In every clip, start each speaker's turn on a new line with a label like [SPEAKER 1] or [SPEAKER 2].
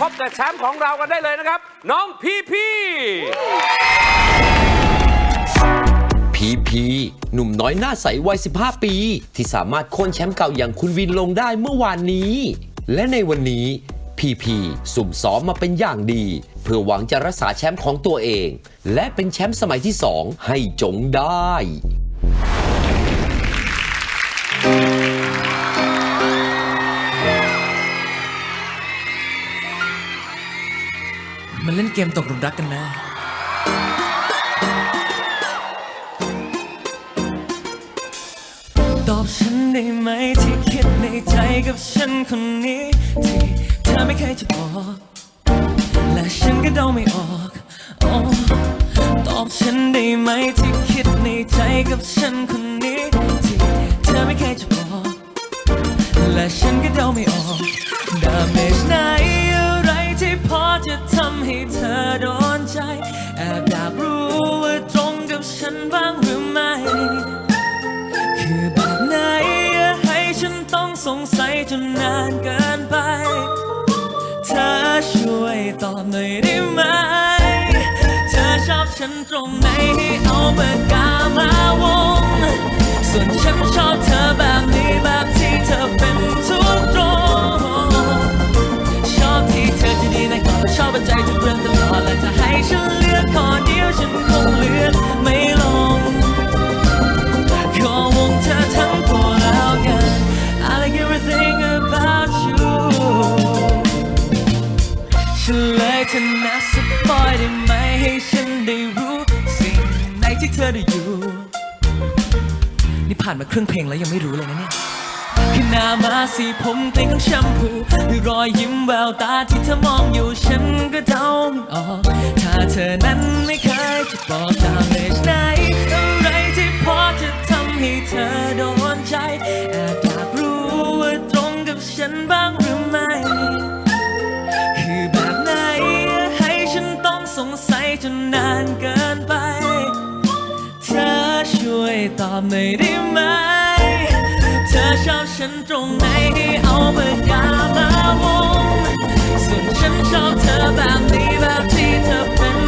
[SPEAKER 1] พบกับแชมป์ของเรากันได้เลยนะครับ น้องพีพี
[SPEAKER 2] พีพีหนุ่มน้อยหน้าใสวัย 15 ปี ที่สามารถโค่นแชมป์เก่าอย่างคุณวินลงได้เมื่อวานนี้ และในวันนี้พีพีสุ่มซ้อมมาเป็นอย่างดี เพื่อหวังจะรักษาแชมป์ของตัวเอง และเป็นแชมป์สมัยที่2ให้จงได้
[SPEAKER 3] มันเกมตกหลุมรักกันนะ ตอบฉันได้ไหมที่คิดในใจกับฉันคนนี้ที่เธอไม่เคยจะบอก และฉันก็เดาไม่ออกอตอบฉันได้ไหมที่คิดในใจกับฉันคนนี้ที่เธอไม่เคยจะบอก และฉันก็เดาไม่ออกดาเมจไหน ต้องสงสัยจนนานเกินไป เธอช่วยตอบหน่อยได้ไหม เธอชอบฉันตรงไหนให้เอาปากกามาวง ส่วนฉันชอบเธอแบบนี้แบบที่เธอเป็นทุกตรง ชอบที่เธอจะดีในก่อนชอบใจทุกเรื่องตลอดและจะให้ฉันเลือกข้อเดียวฉันคง นะสปอยได้ไหมให้ฉันได้รู้ สิ่งไหนที่เธอได้อยู่ นี่ผ่านมาครึ่งเพลงแล้วยังไม่รู้เลยนะเนี่ยคือหน้ามาสีผมกลิ่นของแชมพูด้วยรอยยิ้มแววตาที่เธอมองอยู่ฉันก็เดาไม่ออกถ้าเธอนั้นไม่เคยจะบอกตามเลยไหนอะไรที่พอจะทำให้เธอโดนใจ ตอบหน่อยได้ไหม เธอชอบฉันตรงไหนให้เอาปากกามาวงส่วนฉันชอบเธอแบบนี้แบบที่เธอเป็น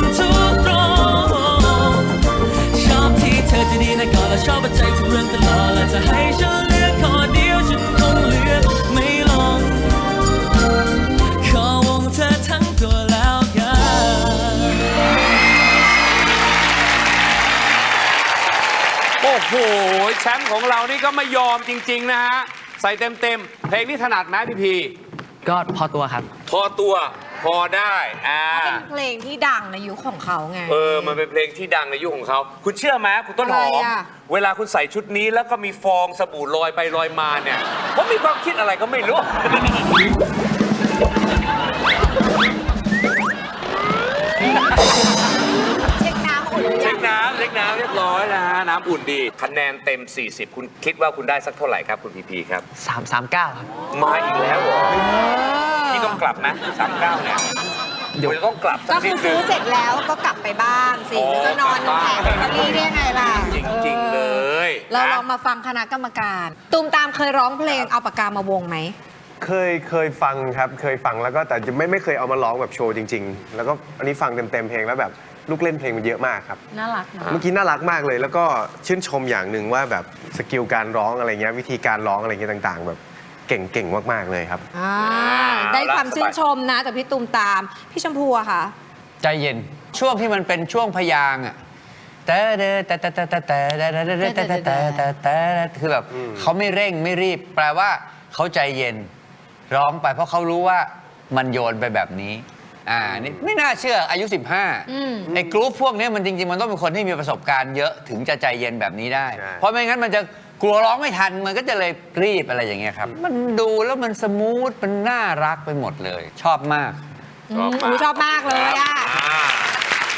[SPEAKER 1] โอ้โหแชมป์ของเรานี่ก็ไม่ยอมจริง ๆ นะฮะ ใส่เต็มๆ เพลงนี้ถนัดไหมพีพี
[SPEAKER 3] ก็พอตัวครับ
[SPEAKER 1] พอตัวพอได้อ่า
[SPEAKER 4] เป็นเพลงที่ดังในยุคของเขาไง
[SPEAKER 1] เออ มันเป็นเพลงที่ดังในยุคของเขา คุณเชื่อไหมคุณต้นหอ
[SPEAKER 4] อะไร
[SPEAKER 1] ม
[SPEAKER 4] อะ
[SPEAKER 1] เวลาคุณใส่ชุดนี้แล้วก็มีฟองสบู่ลอยไปลอยมาเนี่ยผมมีความคิดอะไรก็ไม่รู้ นะฮะน้ำอุ่นดีคะแนนเต็ม 40 คุณคิดว่าคุณได้สักเท่าไหร่ครับคุณพีพีครับ
[SPEAKER 3] 339ครับ
[SPEAKER 1] มาอีกแล้วเหรอพี่ต้องกลับนะ39เนี่ย
[SPEAKER 3] เดี๋ยว
[SPEAKER 1] คุณจะต้องกลับสั
[SPEAKER 4] ก็
[SPEAKER 1] ก
[SPEAKER 4] คื
[SPEAKER 1] นิ
[SPEAKER 4] อ
[SPEAKER 1] ดนึ
[SPEAKER 4] ซื้อง เสร็จแล้วก็กลับไปบ้านสิ
[SPEAKER 1] อ๋อ
[SPEAKER 4] แล้วก็นอน
[SPEAKER 1] กลับบ้าน
[SPEAKER 4] แผงลอตเตอรี่ได้ไงล่ะ
[SPEAKER 1] จริงๆเลย
[SPEAKER 4] เรา
[SPEAKER 1] นะ
[SPEAKER 4] ลองมาฟังคณะกรรมการ ตูมตามเคยร้องเพลงเอาปากกามาวงไหม
[SPEAKER 5] เคยเคยฟังครับเคยฟังแล้วก็แต่จะไม่ไม่เคยเอามาร้องแบบโชว์จริง ๆ แล้วก็อันนี้ฟังเต็มๆเพลงแล้วแบบลูกเล่นเพลงมันเยอะมากครับ
[SPEAKER 4] น่ารักเนอะ
[SPEAKER 5] เมื่อกี้น่ารักมากเลย แล้วก็ชื่นชมอย่างหนึ่งว่าแบบสกิลการร้องอะไรเงี้ยวิธีการร้องอะไรเงี้ยต่างๆ แบบเก่งเก่งมากๆเลยครับ
[SPEAKER 4] อ่า
[SPEAKER 1] เอา
[SPEAKER 4] ได้
[SPEAKER 1] ละ
[SPEAKER 4] ความชื่น
[SPEAKER 1] สบาย
[SPEAKER 4] ชมนะจากพี่ตูมตาม พี่ชมพูอะค่ะ
[SPEAKER 6] ใจเย็นช่วงที่มันเป็นช่วงพยางค์อะแต่แต่แต่แต่แต่แต่แต่แต่แต่แต่แต่แต่แต่คือแบบเขาไม่เร่งไม่รีบ แปลว่าเขาใจเย็น ร้องไปเพราะเขารู้ว่ามันโยนไปแบบนี้อ่านี่ไม่น่าเชื่ออายุ
[SPEAKER 4] อืม
[SPEAKER 6] 15ไอ้กรุ๊ปพวกนี้มันจริง ๆ มันต้องเป็นคนที่มีประสบการณ์เยอะถึงจะใจเย็นแบบนี้ได้
[SPEAKER 5] ใช่
[SPEAKER 6] เพราะไม่งั้นมันจะกลัวร้องไม่ทันมันก็จะเลยรีบอะไรอย่างเงี้ยครับ มันดูแล้วมันสมูทมันน่ารักไปหมดเลย ชอบมาก
[SPEAKER 4] อืมอุ๊ยชอบมากเลยอะ
[SPEAKER 1] อ่า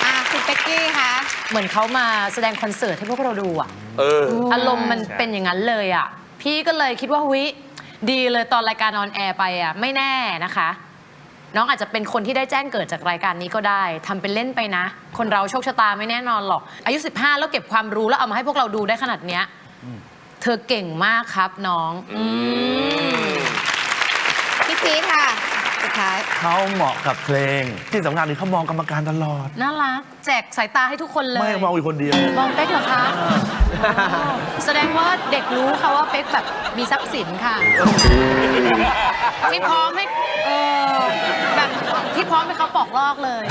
[SPEAKER 4] อะคุณเป็กกี้คะ
[SPEAKER 7] เหมือนเขามาแสดงคอนเสิร์ตให้พวกเราดูอะ
[SPEAKER 1] เออ
[SPEAKER 7] อารมณ์มัน
[SPEAKER 5] ใช่
[SPEAKER 7] เป็นอย่างนั้นเลยอะพี่ก็เลยคิดว่าวิ ดีเลยตอนรายการออนแอร์ไปอะไม่แน่นะคะ น้องอาจจะเป็นคนที่ได้แจ้งเกิดจากรายการนี้ก็ได้ทำเป็นเล่นไปนะ คนเราโชคชะตาไม่แน่นอนหรอก อายุ 15 แล้วเก็บความรู้แล้วเอามาให้พวกเราดูได้ขนาดเนี้ยเธอเก่งมากครับน้อง
[SPEAKER 4] พี่จี๊ดค่ะ ท้าย
[SPEAKER 8] เขาเหมาะกับเพลง ที่สำคัญคือเขามองกรรมการตลอด
[SPEAKER 7] น่ารัก แจกสายตาให้ทุกคนเลย
[SPEAKER 8] ไม่มองอยู่คนเดียว
[SPEAKER 7] มองเป๊กเหรอคะอ๋อแสดงว่าเด็กรู้ค่ะว่าเป๊กแบบมีทรัพย์สินค่ะ ที่พร้อมให้เออแบบที่พร้อมให้เขาปอกลอกเลย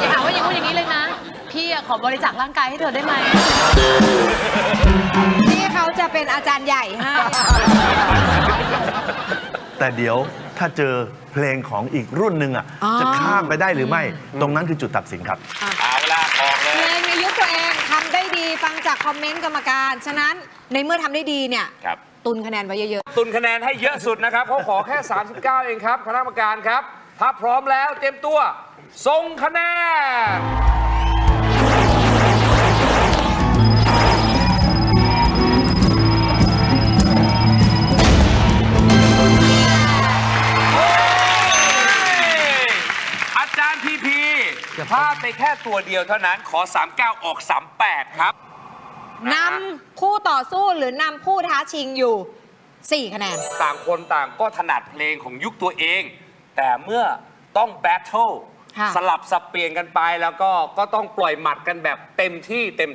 [SPEAKER 7] อย่าหาว่าอย่างงู้นอย่างนี้เลยนะ พี่อะขอบริจาคร่างกายให้เธอได้ไหม
[SPEAKER 4] ที่เขาจะเป็นอาจารย์ใหญ่ให้
[SPEAKER 8] แต่เดี๋ยว ถ้าเจอเพลงของอีกรุ่นหนึ่งอะ
[SPEAKER 4] อ๋อ
[SPEAKER 8] จะข้ามไปได้หรือไม่ ตรงนั้นคือจุดตัดสินครับ
[SPEAKER 1] เอาละบอกเล
[SPEAKER 4] เพล
[SPEAKER 1] ย
[SPEAKER 4] งในยุคตัวเองทำได้ดีฟังจากคอมเมนต์กรรมการ ฉะนั้นในเมื่อทำได้ดีเนี่ย
[SPEAKER 1] ครับ
[SPEAKER 4] ตุนคะแนนไว้เยอะ
[SPEAKER 1] ตุนคะแนนให้เยอะสุดนะครับเขาขอแค่ 39 เองครับ คณะกรรมการครับ ถ้าพร้อมแล้วเตรียมตัวส่งคะแนน ไปแค่ตัวเดียวเท่านั้นขอ 39 ออก 38 ครับ
[SPEAKER 4] ๆนำคู่ต่อสู้หรือนำคู่ท้าชิงอยู่ 4 คะแนน
[SPEAKER 1] ต่างคนต่างก็ถนัดเพลงของยุคตัวเอง แต่เมื่อต้องแบทเทิล
[SPEAKER 4] ค่ะ
[SPEAKER 1] สลับสับเปลี่ยนกันไปแล้วก็ก็ต้องปล่อยหมัดกันแบบเต็มที่เต็ม